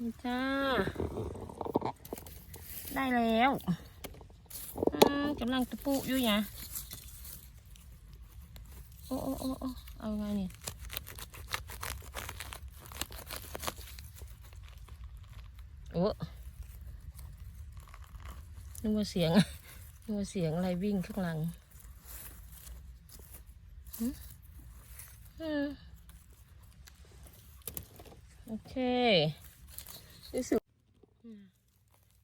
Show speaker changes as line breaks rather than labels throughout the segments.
นี่จ้า ได้แล้วอืมกำลังตะปุอยู่เนี่ยโอ้โอ้โอ้โอ้เอาไงเนี่ยโอ้นึกว่าเสียงนึกว่าเสียงอะไรวิ่งข้างหลังหึอืมโอเค รู้สึกอืม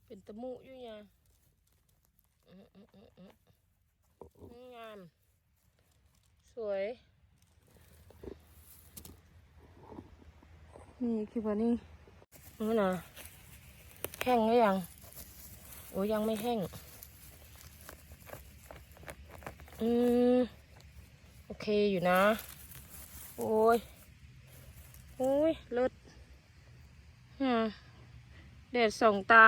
เป็นตะมุอยู่เนี่ยอืมอืมอืมอืมอืมงาม สวย นี่คือว่านี่นี่นะแห้งหรือยัง โอ้ยยังไม่แห้ง อืม โอเคอยู่นะ โอ้ย โอ้ยเลิศฮะ แดดส่องตา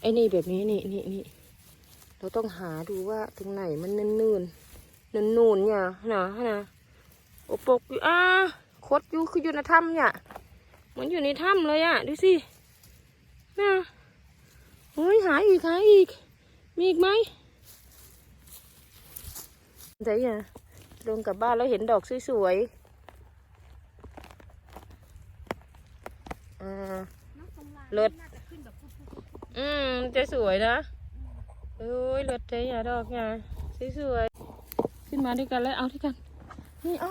ไอ้นี่แบบนี้นี่นี่นี่เราต้องหาดูว่าตรงไหนมันเนื่นๆนนูนเนี่ยนะนะโอปกอยู่อ่าคดอยู่คืออยู่ในถ้ำเนี่ยเหมือนอยู่ในถ้ำเลยอะดูสินะโอ้ยหาอีกหาอีก มีอีกไหมไหนอะลงกลับบ้านแล้วเห็นดอกสวยๆอ่า เลิศ อืมจะสวยนะเอ้ยเลิศใจอย่าดอกอย่าสวยๆขึ้นมาด้วยกันแล้วเอาด้วยกัน นี่อ๋อ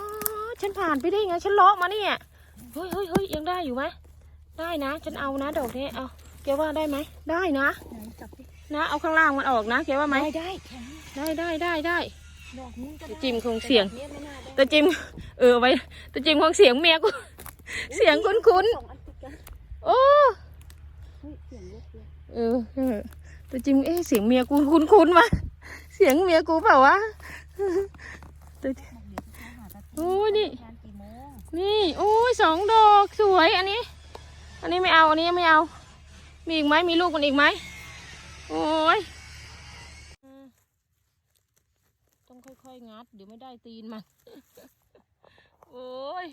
ฉันผ่านไปได้ไง ฉันเลาะมาเนี่ยเฮ้ยเฮ้ยเฮ้ยยังได้อยู่ไหมได้นะ ฉันเอานะดอกนี้เอาแกว่าได้ไหมได้นะ
นะ
เอาข้างล่างมันออกนะแกว่าไหม
ได้ได้
ได้ได้ได้ได้
ดอกนู้นก็ได้
จิ้มคงเสียง
ตา
จิม เออไว้ต่จิมของเสียงเมียกูเสียงคุ้น
สองอันติดกัน
ๆโอ้
เอ
อเออแต่จริงเอ๊ะเสียงเมียกูคุ้นคุ้นๆวะเสียงเมียกูเปล่าวะแต่
บอกเดี๋ยวจะหา
โอ้ยนี่
นี่โอ้
ยสองดอกสวยอันนี้ อันนี้ไม่เอาอันนี้ไม่เอา มีอีกไหมมีลูกมันอีกไหมโอ้ยต้องค่อยๆงัดเดี๋ยวไม่ได้ตีนมันโอ้ย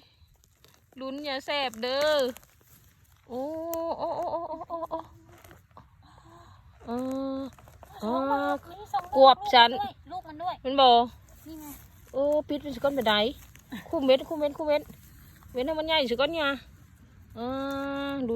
ลุ้นอย่าแสบเด้อ้โอ้โอ้โอ้โอ้โอ้เออ อ๋อ
นี่สอง
กวบฉัน
ด้วยลูกมันด้วย
มันบอก
นี่ไง
โอ้ปิดเป็นสก้อนไปไหนคู่เม็ดคู่เม็ดคู่เม็ดเว้นให้มันใหญ่สก้อนเนี่ยอ่าดู